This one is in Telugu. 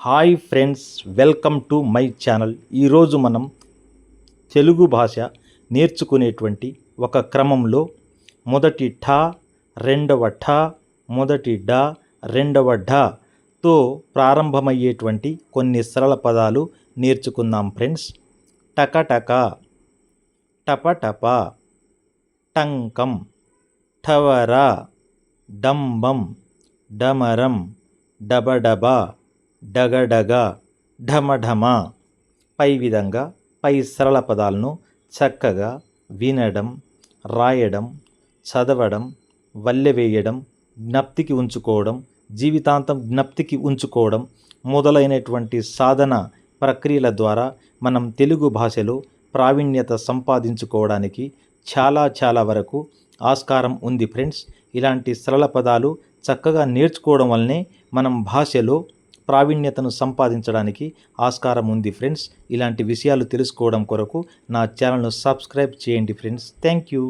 Hi friends welcome to my channel. ఈరోజు మనం తెలుగు భాష నేర్చుకునేటువంటి ఒక క్రమంలో మొదటి ఠ రెండవ ఠ మొదటి డ రెండవ ఢతో ప్రారంభమయ్యేటువంటి కొన్ని సరళ పదాలు నేర్చుకుందాం ఫ్రెండ్స్. టకటక టపటప టంకం ఠవర డంబం డమరం డబడబ డగడగ ఢమఢమ పై విధంగా పై సరళ పదాలను చక్కగా వినడం రాయడం చదవడం వల్లెవేయడం జ్ఞప్తికి ఉంచుకోవడం జీవితాంతం జ్ఞప్తికి ఉంచుకోవడం మొదలైనటువంటి సాధన ప్రక్రియల ద్వారా మనం తెలుగు భాషలో ప్రావీణ్యత సంపాదించుకోవడానికి చాలా చాలా వరకు ఆస్కారం ఉంది ఫ్రెండ్స్. ఇలాంటి సరళ పదాలు చక్కగా నేర్చుకోవడం వల్లనే మనం భాషలో ప్రావీణ్యతను సంపాదించడానికి ఆస్కారం ఉంది ఫ్రెండ్స్. ఇలాంటి విషయాలు తెలుసుకోవడం కొరకు నా ఛానల్ను సబ్స్క్రైబ్ చేయండి ఫ్రెండ్స్. Thank you.